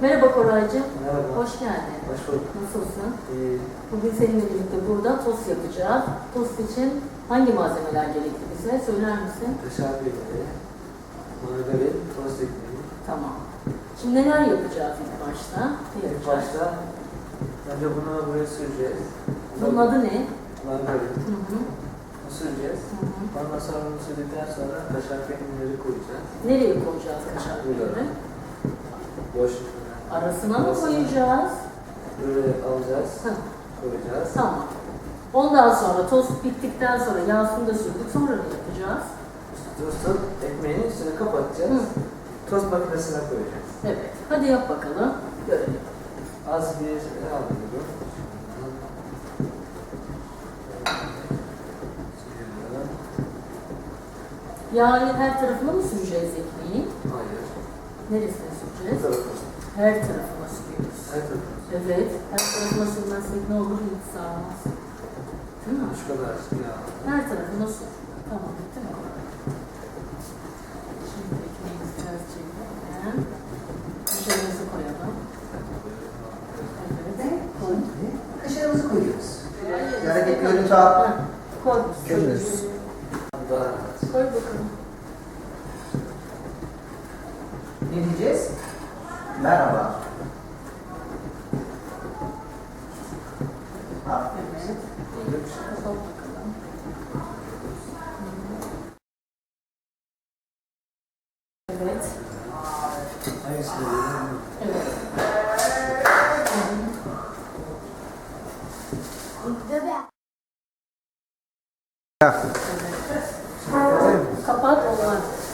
Merhaba Koraycığım. Merhaba. Hoş geldin. Hoş bulduk. Nasılsın? İyi. Bugün seninle birlikte burada tost yapacağız. Tost için hangi malzemeler gerekli bize? Söyler misin? Kaşar peyniri, margarin, tost ekmeği. Tamam. Şimdi neler yapacağız ilk başta? Ne İlk yapacağız? başta önce bunu buraya süreceğiz. Bunun adı ne? Margarin. Hı hı. Bunu süreceğiz. Hı hı. Ondan sonra bunu sürdükten sonra kaşar peynirleri koyacağız. Nereye koyacağız kaşar peyniri? Boşluklara. Arasına mı Arasına. koyacağız? Böyle alacağız, Hı. koyacağız. Tamam. Ondan sonra tost bittikten sonra yağsını da sürdük. Sonra ne yapacağız? Tostun ekmeğini üstüne kapatacağız. Hı. Tost makinesine koyacağız. Evet. Hadi yap bakalım. Görelim. Az bir şey alıyorum. Sürüyorum. Yağı her tarafına mı süreceğiz ekmeği? Hayır. Neresine Bu süreceğiz? Her tarafına sürüyoruz. Her. Evet. Her tarafına sürmezsek ne olur? Hiç sağlamaz. Değil mi? Şu kadar ya. Her tarafına sür. Tamam. Bitti mi? Şimdi ekmeğimizi biraz çekelim. Kaşarımızı koyalım. Evet. Kaşarımızı koyuyoruz. Yani bir görüntü al. Ha, Koy. Rahat. Koy bakalım. Ne diyeceğiz? Merhaba. Evet. Evet. Kapat olmaz.